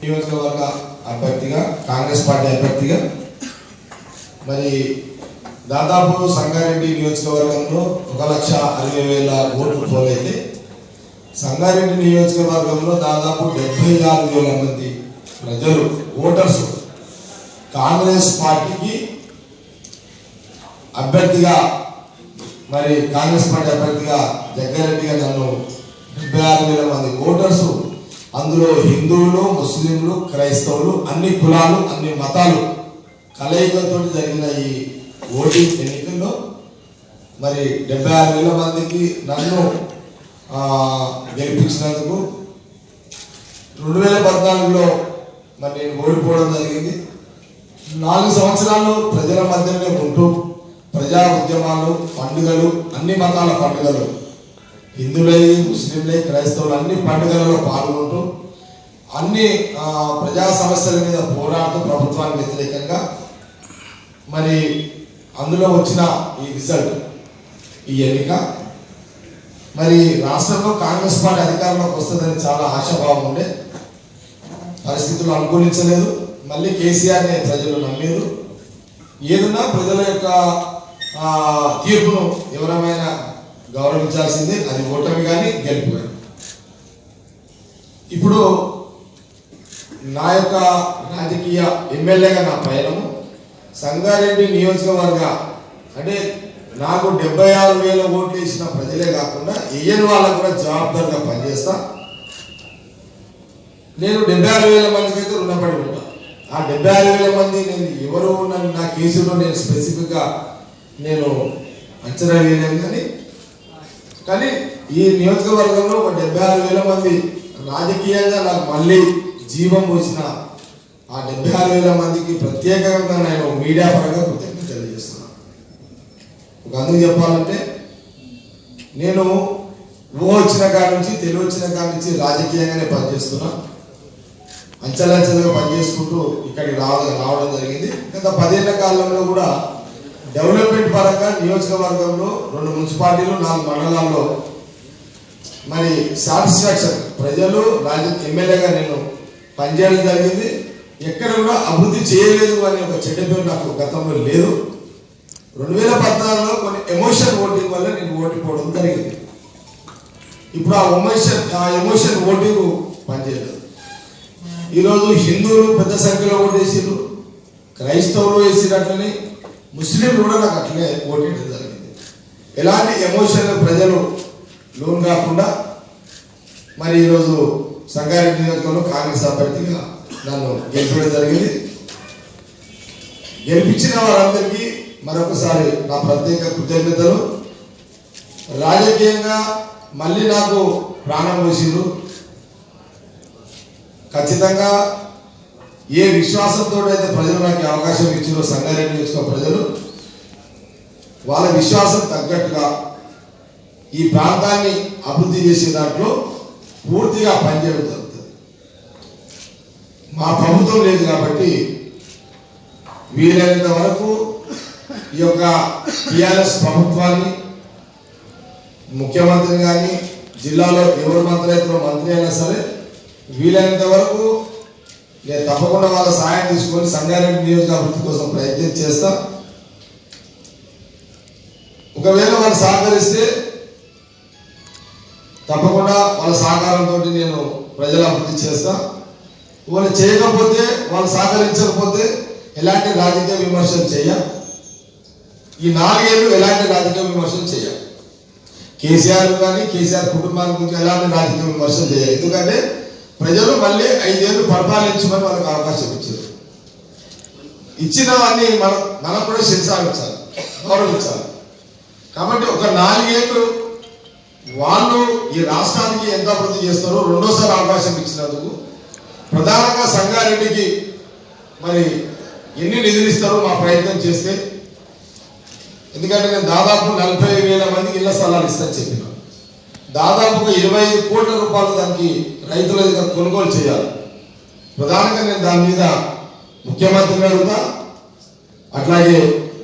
నియోజకవర్గ అభ్యర్థిగా కాంగ్రెస్ పార్టీ అభ్యర్థిగా మరి దాదాపు సంగారెడ్డి నియోజకవర్గంలో ఒక లక్ష అరవై వేల ఓట్లు పోలైతే సంగారెడ్డి నియోజకవర్గంలో దాదాపు డెబ్బై ఆరు వేల మంది ప్రజలు ఓటర్స్ కాంగ్రెస్ పార్టీకి అభ్యర్థిగా మరి కాంగ్రెస్ పార్టీ అభ్యర్థిగా జగ్గారెడ్డిగా నన్ను డెబ్బై ఆరు వేల మంది ఓటర్స్ అందులో హిందువులు ముస్లింలు క్రైస్తవులు అన్ని కులాలు అన్ని మతాలు కలయికలతో జరిగిన ఈ ఓటింగ్ ఎన్నికల్లో మరి డెబ్బై ఆరు వేల మందికి నన్ను గెలిపించినందుకు రెండు వేల పద్నాలుగులో మరి నేను ఓడిపోవడం జరిగింది. నాలుగు సంవత్సరాలు ప్రజల మధ్యనే ఉంటూ ప్రజా ఉద్యమాలు పండుగలు అన్ని మతాల పండుగలు హిందువులై ముస్లింలై క్రైస్తవులు అన్ని పండుగలలో పాల్గొంటూ అన్ని ప్రజా సమస్యల మీద పోరాడుతూ ప్రభుత్వానికి వ్యతిరేకంగా మరి అందులో వచ్చిన ఈ రిజల్ట్ ఈ ఎన్నిక. మరి రాష్ట్రంలో కాంగ్రెస్ పార్టీ అధికారంలోకి వస్తుందని చాలా ఆశాభావం ఉండే. పరిస్థితులు అనుకూలించలేదు. మళ్ళీ కేసీఆర్ని ప్రజలు నమ్మేరు. ఏదన్నా ప్రజల యొక్క తీర్పును ఎవరమైనా గౌరవించాల్సిందే. అది ఓటమి కానీ గెలుపు కానీ. ఇప్పుడు నా యొక్క రాజకీయ ఎమ్మెల్యేగా నా పయనము. సంగారెడ్డి నియోజకవర్గ అంటే నాకు డెబ్బై ఆరు వేల ఓట్లు వేసిన ప్రజలే కాకుండా వేయని వాళ్ళకు కూడా జవాబుదారిగా పనిచేస్తా. నేను డెబ్బై ఆరు వేల మందికి అయితే రుణపడి ఉంటా. ఆ డెబ్బై ఆరు వేల మంది నేను ఎవరు నన్ను నా కేసులో నేను స్పెసిఫిక్గా నేను అంచనా వేయలేను కానీ కానీ ఈ నియోజకవర్గంలో ఒక డెబ్బై ఆరు వేల మంది రాజకీయంగా నాకు మళ్ళీ జీవం పోసిన ఆ డెబ్బై ఆరు వేల మందికి ప్రత్యేకంగా నేను మీడియా పరంగా కృతజ్ఞత తెలియజేస్తున్నాను. ఒక అందుకు చెప్పాలంటే నేను ఊహ వచ్చిన కాడి నుంచి తెలివి వచ్చిన కాడి నుంచి రాజకీయంగానే పనిచేస్తున్నా. అంచెలంచెలుగా పనిచేసుకుంటూ ఇక్కడికి రావడం రావడం జరిగింది. గత పదేళ్ళ కాలంలో కూడా డెవలప్మెంట్ పరంగా నియోజకవర్గంలో రెండు మున్సిపాలిటీలు నాలుగు మండలాల్లో. మరి సాటిస్ఫాక్షన్. ప్రజలు రాజ ఎమ్మెల్యేగా నేను పనిచేయడం జరిగింది. ఎక్కడ కూడా అభివృద్ధి చేయలేదు అనే ఒక చెడ్డ పేరు నాకు గతంలో లేదు. రెండు వేల పద్నాలుగులో కొన్ని ఎమోషన్ ఓటింగ్ వల్ల నేను ఓటిపోవడం జరిగింది. ఇప్పుడు ఆ ఎమోషన్ ఆ ఎమోషన్ ఓటింగ్ పనిచేయలేదు. ఈరోజు హిందువులు పెద్ద సంఖ్యలో ఓటేసారు క్రైస్తవులు వేసినట్లని ముస్లింలు కూడా నాకు అట్లనే ఓటేయడం జరిగింది. ఎలాంటి ఎమోషన్ ప్రజలు లోన్ కాకుండా మరి ఈరోజు సంగారెడ్డి నియోజకవర్గంలో కాంగ్రెస్ అభ్యర్థిగా నన్ను గెలిపడం జరిగింది. గెలిపించిన వారందరికీ మరొకసారి నా ప్రత్యేక కృతజ్ఞతలు. రాజకీయంగా మళ్ళీ నాకు ప్రాణం పోసిండ్రు. ఖచ్చితంగా ఏ విశ్వాసంతో అయితే ప్రజలు నాకు అవకాశం ఇచ్చారో సంగారెడ్డి నియోజకవర్గ ప్రజలు వాళ్ళ విశ్వాసం తగ్గట్టుగా ఈ ప్రాంతాన్ని అభివృద్ధి చేసే దాంట్లో పూర్తిగా పనిచేయడం జరుగుతుంది. మా ప్రభుత్వం లేదు కాబట్టి వీలైనంత వరకు ఈ యొక్క టిఆర్ఎస్ ప్రభుత్వాన్ని ముఖ్యమంత్రిని కానీ జిల్లాలో ఎవరు మంత్రి అయితే మంత్రి అయినా సరే వీలైనంత వరకు నేను తప్పకుండా వాళ్ళ సహాయం తీసుకొని సంగారెడ్డి నియోజకవర్గం కోసం ప్రయత్నం చేస్తా. ఒకవేళ వాళ్ళు సహకరిస్తే తప్పకుండా వాళ్ళ సహకారంతో నేను ప్రజల అభివృద్ధి చేస్తా. వాళ్ళు చేయకపోతే వాళ్ళు సహకరించకపోతే ఎలాంటి రాజకీయ విమర్శలు చేయ. ఈ నాలుగేళ్ళు ఎలాంటి రాజకీయ విమర్శలు చేయ. కేసీఆర్ కానీ కేసీఆర్ కుటుంబానికి ఎలాంటి రాజకీయ విమర్శలు చేయాలి ఎందుకంటే ప్రజలు మళ్ళీ ఐదేళ్ళు పరిపాలించమని వాళ్ళకి అవకాశం ఇచ్చారు. ఇచ్చినవన్నీ మనం మనకు కూడా శిరసాగించాలి గౌరవించాలి కాబట్టి ఒక నాలుగేళ్ళు వాళ్ళు ఈ రాష్ట్రానికి ఎంత అభివృద్ధి చేస్తారో రెండోసారి అవకాశం ఇచ్చినందుకు ప్రధానంగా సంగారెడ్డికి మరి ఎన్ని నిధులు ఇస్తారో మా ప్రయత్నం చేస్తే ఎందుకంటే నేను దాదాపు నలభై వేల మందికి ఇళ్ళ స్థలాలు ఇస్తాను చెప్పిన. దాదాపుగా ఇరవై ఐదు కోట్ల రూపాయలు దానికి రైతుల దగ్గర కొనుగోలు చేయాలి. ప్రధానంగా నేను దాని మీద ముఖ్యమంత్రిని అడుగుతా అట్లాగే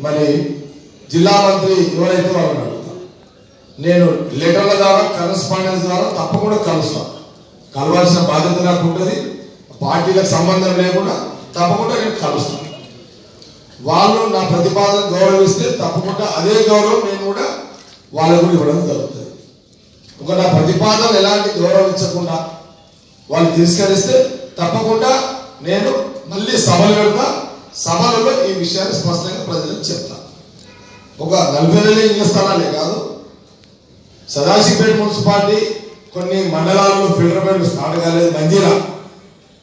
మరి జిల్లా మంత్రి ఎవరైతే వాళ్ళని అడుగుతా. నేను లెటర్ల ద్వారా కరస్పాండెన్స్ ద్వారా తప్పకుండా కలుస్తాను కలవాల్సిన బాధ్యత నాకు ఉంటుంది పార్టీలకు సంబంధం లేకుండా తప్పకుండా నేను కలుస్తాను వాళ్ళు నా ప్రతిపాదన గౌరవిస్తే తప్పకుండా అదే గౌరవం నేను కూడా వాళ్ళకు కూడా ఇవ్వడం జరుగుతుంది. ఒక నా ప్రతిపాదన ఎలాంటి గౌరవించకుండా వాళ్ళు తిరస్కరిస్తే తప్పకుండా నేను మళ్ళీ సభలు పెడతా. సభలలో ఈ విషయాన్ని స్పష్టంగా ప్రజలకు చెప్తా. ఒక నలభై వేల ఇళ్ళ స్థలాలే కాదు. సదాశివపేట మున్సిపాలిటీ కొన్ని మండలాల్లో ఫిల్టర్ బెడ్ స్టార్ట్ కాలేదు. మంజీరా.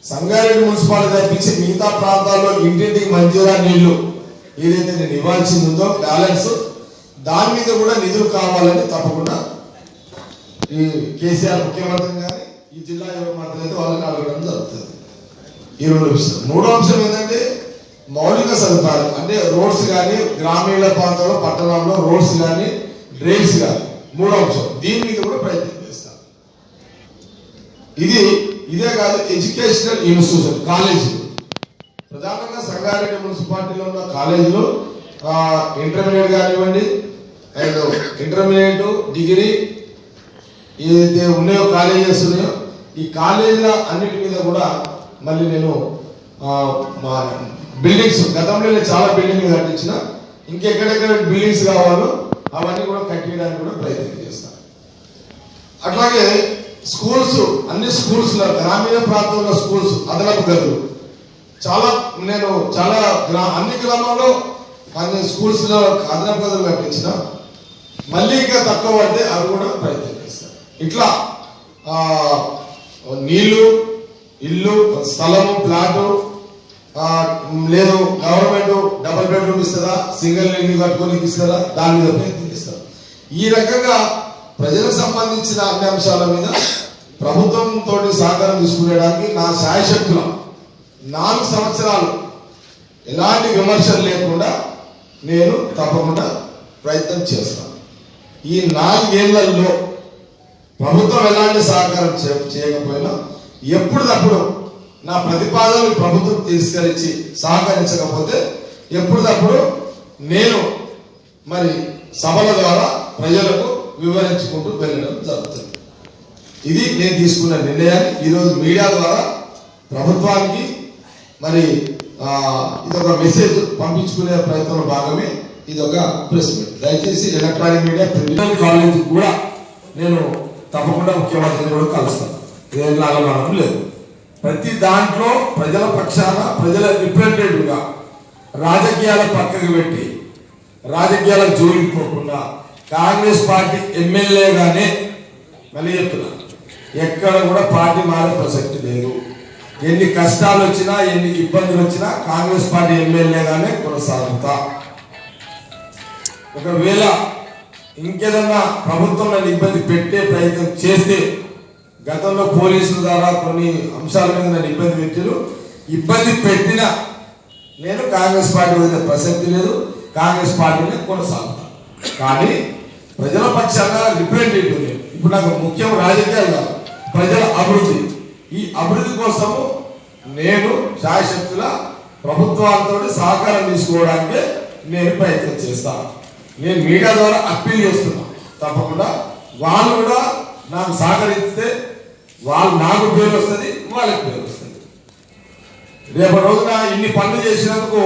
సంగారెడ్డి మున్సిపాలిటీ తప్పించి మిగతా ప్రాంతాల్లో ఇంటింటికి మంజీరా నీళ్ళు ఏదైతే నేను ఇవ్వాల్సింది ఉందో బ్యాలెన్స్ దాని మీద కూడా నిధులు కావాలని తప్పకుండా ఈ కేసీఆర్ ముఖ్యమంత్రి కానీ ఈ జిల్లా ఎవరు మంత్రి అయితే వాళ్ళని అడగడం జరుగుతుంది. ఈ రెండు విషయం మూడో అంశం ఏంటంటే మౌలిక సదుపాయాలు అంటే రోడ్స్ కానీ గ్రామీణ ప్రాంతంలో పట్టణంలో రోడ్స్ కానీ డ్రైన్స్ కానీ మూడో అంశం దీని మీద కూడా ప్రయత్నం చేస్తాం ఇది ఇదే కాదు ఎడ్యుకేషనల్ ఇన్స్టిట్యూషన్ కాలేజీలు ప్రధానంగా సంగారెడ్డి మున్సిపాలిటీలో ఉన్న కాలేజీలు ఇంటర్మీడియట్ కానివ్వండి అండ్ ఇంటర్మీడియట్ డిగ్రీ ఏదైతే ఉన్నాయో కాలేజెస్ ఉన్నాయో ఈ కాలేజీల అన్నిటి మీద కూడా మళ్ళీ నేను మా బిల్డింగ్స్ గతంలో నేను చాలా బిల్డింగ్లు కట్టించిన ఇంకెక్కడెక్కడ బిల్డింగ్స్ కావాలో అవన్నీ కూడా కట్టేయడానికి కూడా ప్రయత్నం చేస్తాను అట్లాగే స్కూల్స్ అన్ని స్కూల్స్ గ్రామీణ ప్రాంతంలో స్కూల్స్ అదనపు గదులు. చాలా నేను చాలా గ్రా అన్ని గ్రామాల్లో అన్ని స్కూల్స్లో అదనపు గదులు కట్టించిన. మళ్ళీ ఇంకా తక్కువ పడితే అవి కూడా ప్రయత్నం చేస్తాను ఇట్లా నీళ్ళు ఇల్లు స్థలము ప్లాటు లేదు గవర్నమెంట్ డబుల్ బెడ్రూమ్ ఇస్తుందా సింగిల్ ఇల్లు కట్టుకొని ఇస్తారా దాని మీద ప్రయత్నం ఇస్తారు ఈ రకంగా ప్రజలకు సంబంధించిన అన్ని అంశాల మీద ప్రభుత్వంతో సహకారం తీసుకునేడానికి నా శాయశక్తుల నాలుగు సంవత్సరాలు ఎలాంటి విమర్శలు లేకుండా నేను తప్పకుండా ప్రయత్నం చేస్తాను. ఈ నాలుగేళ్ళలో ప్రభుత్వం ఎలాంటి సహకారం చేయకపోయినా ఎప్పుడప్పుడు నా ప్రతిపాదనలు ప్రభుత్వం తిరస్కరించి సహకరించకపోతే ఎప్పుడప్పుడు నేను మరి సభల ద్వారా ప్రజలకు వివరించుకుంటూ వెళ్ళడం జరుగుతుంది. ఇది నేను తీసుకున్న నిర్ణయాన్ని ఈరోజు మీడియా ద్వారా ప్రభుత్వానికి మరి ఇదొక మెసేజ్ పంపించుకునే ప్రయత్నంలో భాగమే ఇది ఒక ప్రెస్ మీట్. దయచేసి ఎలక్ట్రానిక్ మీడియా కాలేజ్ కూడా నేను తప్పకుండా ముఖ్యమంత్రిని కూడా కలుస్తాను ఏం లాగమానం లేదు. ప్రతి దాంట్లో ప్రజల పక్షాన ప్రజల రిప్రజెంటేటివ్గా రాజకీయాల పక్కకు పెట్టి రాజకీయ జోలింపోకుండా కాంగ్రెస్ పార్టీ ఎమ్మెల్యేగానే మళ్ళీ చెప్తున్నా ఎక్కడ కూడా పార్టీ మారే ప్రసక్తి లేదు. ఎన్ని కష్టాలు వచ్చినా ఎన్ని ఇబ్బందులు వచ్చినా కాంగ్రెస్ పార్టీ ఎమ్మెల్యేగానే కొనసాగుతా. ఒకవేళ ఇంకేదన్నా ప్రభుత్వం నన్ను ఇబ్బంది పెట్టే ప్రయత్నం చేస్తే గతంలో పోలీసుల ద్వారా కొన్ని అంశాల మీద నన్ను ఇబ్బంది పెట్టారు. ఇబ్బంది పెట్టిన నేను కాంగ్రెస్ పార్టీ వదిలే ప్రసక్తి లేదు. కాంగ్రెస్ పార్టీని కొనసాగుతా. కానీ ప్రజల పక్షాన రిప్రజెంటేటివ్ నేను. ఇప్పుడు నాకు ముఖ్యం రాజకీయాలు కాదు ప్రజల అభివృద్ధి. ఈ అభివృద్ధి కోసము నేను శాయశక్తుల ప్రభుత్వాలతో సహకారం తీసుకోవడానికి నేను ప్రయత్నం చేస్తాను నేను మీడియా ద్వారా అప్పీల్ చేస్తున్నా. తప్పకుండా వాళ్ళు కూడా నాకు సహకరిస్తే వాళ్ళు నాకు పేరు వస్తుంది వాళ్ళకి పేరు వస్తుంది. రేపు రోజున ఇన్ని పనులు చేసినందుకు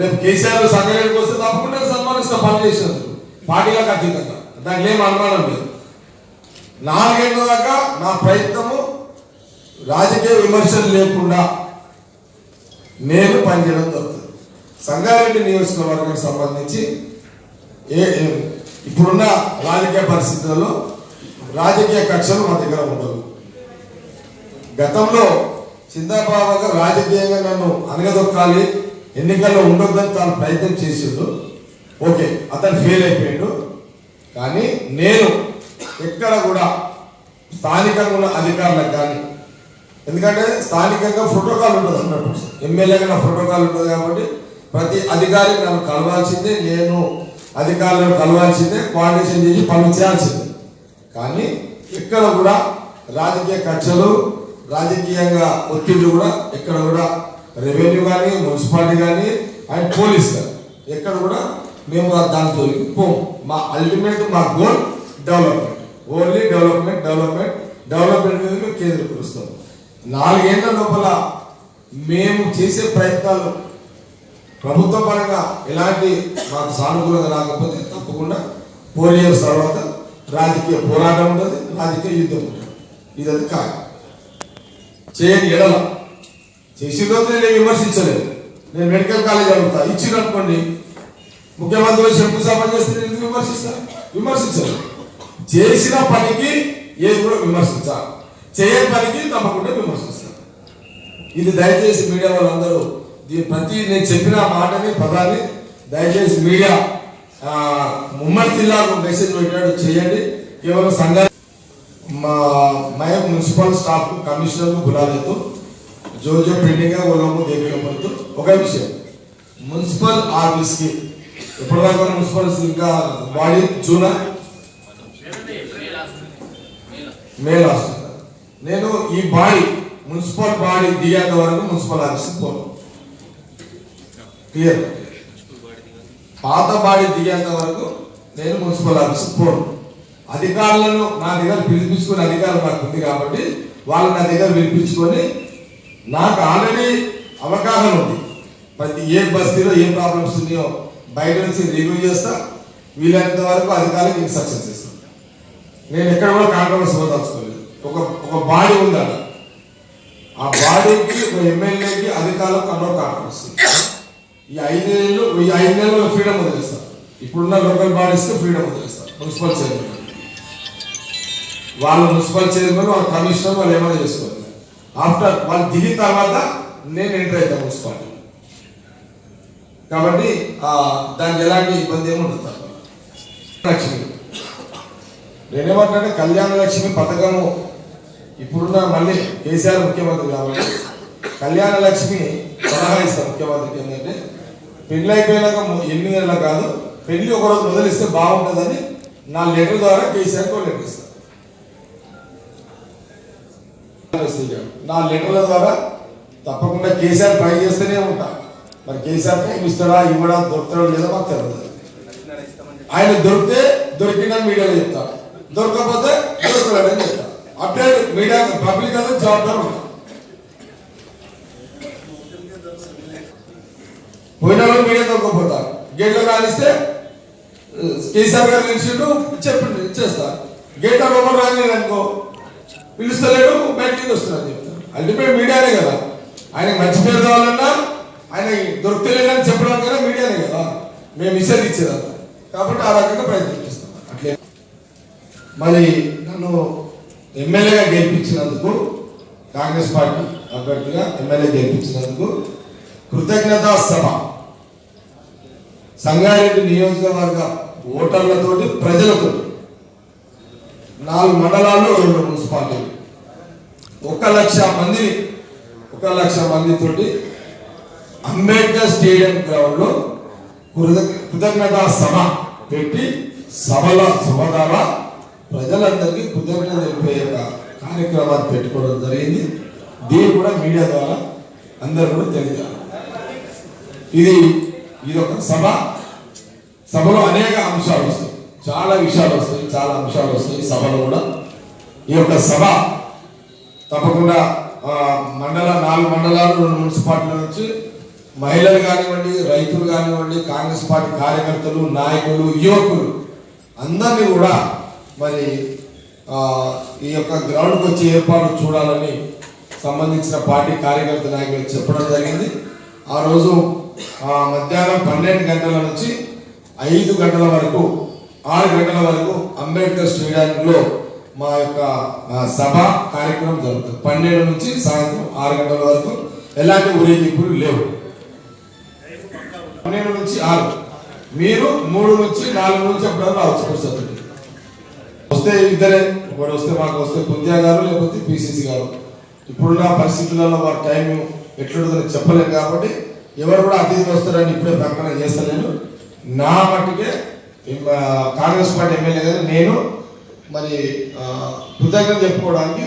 రేపు కేసీఆర్ సంఘటనకు వస్తే తప్పకుండా సన్మానిస్తా పనులు చేసినందుకు. పార్టీలకు అతీతంగా. దానికి ఏం అనుమానం లేదు. నాలుగేళ్ళ దాకా నా ప్రయత్నము రాజకీయ విమర్శలు లేకుండా నేను పనిచేయడం జరుగుతుంది. సంగారెడ్డి నియోజకవర్గానికి సంబంధించి ఏ ఇప్పుడున్న రాజకీయ పరిస్థితులలో రాజకీయ కక్షలు మా దగ్గర ఉండవు. గతంలో చిందాబాబు రాజకీయంగా నన్ను అనగదొక్కాలి ఎన్నికల్లో ఉండొద్దని తాను ప్రయత్నం చేసిండు. ఓకే అతను ఫెయిల్ అయిపోయాడు. కానీ నేను ఎక్కడ కూడా స్థానికంగా ఉన్న అధికారులకు కానీ ఎందుకంటే స్థానికంగా ప్రోటోకాల్ ఉంటుంది అన్నట్టు ఎమ్మెల్యేగా నా ప్రోటోకాల్ ఉంటుంది కాబట్టి ప్రతి అధికారి నన్ను కలవాల్సిందే నేను. అధికారులను కలవాల్సిందే కోఆర్డినేషన్ చేసి పనులు చేయాల్సిందే. కానీ ఇక్కడ కూడా రాజకీయ కక్షలు రాజకీయంగా ఒత్తిడి కూడా ఎక్కడ కూడా రెవెన్యూ కానీ మున్సిపాలిటీ కానీ అండ్ పోలీస్ కానీ ఎక్కడ కూడా మేము దాంతో పోము మా అల్టిమేట్ మా goal development only development development development మీద మేము కేంద్రీకరిస్తాం. నాలుగేళ్ళ లోపల మేము చేసే ప్రయత్నాలు ప్రభుత్వ పరంగా ఎలాంటి మాకు సానుకూలత రాకపోతే తప్పకుండా ఫోర్ ఇయర్స్ తర్వాత రాజకీయ పోరాటం ఉంటుంది రాజకీయ యుద్ధం ఉంటుంది. ఇదది కాదు. చేయని ఎడల చేసిన రోజు నేను విమర్శించలేదు. నేను మెడికల్ కాలేజ్ అడుగుతా. ఇచ్చిన ముఖ్యమంత్రి శంకుస్థాపన చేస్తే ఎందుకు విమర్శిస్తా? విమర్శించలేదు. చేసిన పనికి ఏది కూడా విమర్శించాలి చేయని పనికి తప్పకుండా విమర్శిస్తాను ఇది దయచేసి మీడియా వాళ్ళందరూ ప్రతి నేను చెప్పిన మాటని పదాన్ని దయచేసి మీడియా ముమ్మడి జిల్లాకు మెసేజ్ పెట్టాడు చేయండి. కేవలం సంఘ మయం మున్సిపల్ స్టాఫ్ కమిషనర్ గులాలతో జోజో పెండింగ్గా ఉన్నాము దేవినప్పుడు ఒక విషయం. మున్సిపల్ ఆఫీస్కి ఎప్పటిదాకా మున్సిపల్ ఇంకా బాడీ జూన్? మే లాస్ట్ నేను ఈ బాడీ మున్సిపల్ బాడీ దిగాక వరకు మున్సిపల్ ఆఫీస్కి పోను. క్లియర్. పాత బాడీ దిగేంత వరకు నేను మున్సిపల్ ఆఫీస్ పోను. అధికారులను నా దగ్గర పిలిపించుకునే అధికారం నాకు ఉంది కాబట్టి వాళ్ళు నా దగ్గర పిలిపించుకొని నాకు ఆల్రెడీ అవగాహన ఉంది. ప్రతి ఏ బస్తీలో ఏ ప్రాబ్లమ్స్ ఉన్నాయో బయట నుంచి రివ్యూ చేస్తా వీలైనంత వరకు అధికారులకు ఇన్స్ట్రక్షన్స్ ఇస్తాను నేను ఎక్కడ కూడా కాంట్రవర్సీ పోదాల్చుకోలేదు. ఒక ఒక బాడీ ఉంది అక్కడ ఆ బాడీకి ఒక ఎమ్మెల్యేకి అధికారులకు అన్నో కాంట్రవర్సీ ఈ ఐదేళ్ళు ఈ ఐదు నెలలు ఫ్రీడమ్ వదిలేస్తారు ఇప్పుడున్న లోకల్ బాడీస్కి ఫ్రీడమ్ వదిలేస్తారు మున్సిపల్ చైర్మన్. వాళ్ళు మున్సిపల్ చైర్మన్ వాళ్ళ కమిషనర్ వాళ్ళు ఏమైనా చేసుకోవాలి. ఆఫ్టర్ వాళ్ళు దిగిన తర్వాత నేను ఎంటర్ అవుతాను మున్సిపాలిటీ. కాబట్టి దానికి ఎలాంటి ఇబ్బంది ఏమి ఉండదు లక్ష్మి. నేనేమంటే కళ్యాణ లక్ష్మి పథకము ఇప్పుడున్న మళ్ళీ కేసీఆర్ ముఖ్యమంత్రి కాబట్టి కళ్యాణ లక్ష్మి సలహా ఇస్తాను ముఖ్యమంత్రికి ఏంటంటే పెళ్ళి అయిపోయినాక ఎనిమిది నెలలు కాదు పెళ్ళి ఒక రోజు మొదలిస్తే బాగుంటుందని నా లెటర్ ద్వారా కేసీఆర్కి లెటర్ ఇస్తాను నా లెటర్ల ద్వారా తప్పకుండా కేసీఆర్ ట్రై చేస్తూనే ఉంటా. మరి కేసీఆర్ టైం ఇస్తాడా ఇవ్వడా దొరుకుతాడో లేదో మాకు తెలియదు ఆయన దొరికితే దొరికిన మీడియాలో చెప్తా దొరకకపోతే దొరకలేదని చెప్తా అప్డేట్ మీడియా పబ్లిక్ అనేది జవాబారు ఉంటాం పోయిన వాళ్ళు మీడియా దొరకపోతారు గేట్లో రాణిస్తే కేసీఆర్ గారు నిలిచిండు చెప్పిండు ఇచ్చేస్తా గేట్ లోపల రాలేదు అనుకో పిలుస్తలేడు బయటికి వస్తున్నాడు చెప్తాను అల్టిమేట్ మీడియానే కదా. ఆయన మంచి పేరు కావాలన్నా ఆయన దొరకలేదని చెప్పడానికైనా మీడియానే కదా. మేము ఇచ్చేది. ఇచ్చేదంతా కాబట్టి ఆ రకంగా ప్రయత్నం చేస్తాం. అట్లే. మరి నన్ను ఎమ్మెల్యేగా గెలిపించినందుకు కాంగ్రెస్ పార్టీ అభ్యర్థిగా ఎమ్మెల్యే గెలిపించినందుకు కృతజ్ఞతా సభ. సంగారెడ్డి నియోజకవర్గ ఓటర్లతోటి ప్రజలతో నాలుగు మండలాల్లో రెండు మున్సిపాలిటీలు. ఒక లక్ష మందిని ఒక లక్ష మందితోటి అంబేద్కర్ స్టేడియం గ్రౌండ్లో కృతజ్ఞత సభ పెట్టి సభల సభ ద్వారా ప్రజలందరికీ కృతజ్ఞత తెలిపే యొక్క కార్యక్రమాన్ని పెట్టుకోవడం జరిగింది. దీన్ని కూడా మీడియా ద్వారా అందరూ కూడా తెలియజేయాలి. ఇది ఇది ఒక సభ. సభలో అనేక అంశాలు వస్తాయి. చాలా విషయాలు వస్తాయి చాలా అంశాలు వస్తాయి సభలో కూడా. ఈ యొక్క సభ తప్పకుండా మండల నాలుగు మండలాలు రెండు మున్సిపాలిటీల నుంచి మహిళలు కానివ్వండి రైతులు కానివ్వండి కాంగ్రెస్ పార్టీ కార్యకర్తలు నాయకులు యువకులు అందరినీ కూడా మరి ఈ యొక్క గ్రౌండ్కి వచ్చి ఏర్పాటు చూడాలని సంబంధించిన పార్టీ కార్యకర్త నాయకులు చెప్పడం జరిగింది. ఆ రోజు మధ్యాహ్నం పన్నెండు గంటల నుంచి ఐదు గంటల వరకు ఆరు గంటల వరకు అంబేద్కర్ స్టేడియంలో మా యొక్క సభ కార్యక్రమం జరుగుతుంది. పన్నెండు నుంచి సాయంత్రం ఆరు గంటల వరకు ఎలాంటి ఊరేగింపులు లేవు. పన్నెండు నుంచి ఆరు. మీరు మూడు నుంచి నాలుగు నుంచి ఎప్పుడైనా అవసరం వస్తే ఇద్దరే ఒకటి వస్తే మాకు వస్తే పుంజా గారు లేకపోతే పిసిసి గారు. ఇప్పుడున్న పరిస్థితులలో వారి టైం ఎట్లుంటుందని చెప్పలేము కాబట్టి ఎవరు కూడా అతిథి వస్తారని ఇప్పుడే ప్రకటన చేస్తలేను. నా మట్టుకే కాంగ్రెస్ పార్టీ ఎమ్మెల్యే గారు నేను మరి కృతజ్ఞత చెప్పుకోవడానికి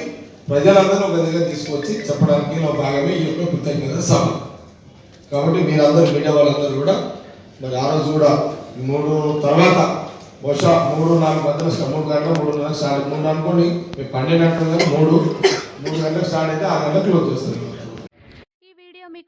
ప్రజలందరూ ఒక దగ్గర తీసుకొచ్చి చెప్పడానికి నా భాగమే ఈ యొక్క కృతజ్ఞత సభ. కాబట్టి మీరందరూ మీడియా వాళ్ళందరూ కూడా మరి ఆ రోజు కూడా మూడు తర్వాత బహుశా మూడు నాలుగు మధ్యలో స్టా- మూడు గంటల మూడున్నర స్టార్ట్ మూడు అనుకోండి మీకు పన్నెండు అంటున్నారు మూడు మూడు గంటలకు స్టార్ట్ అయితే ఆరు గంటలకు క్లోజ్ చేస్తారు.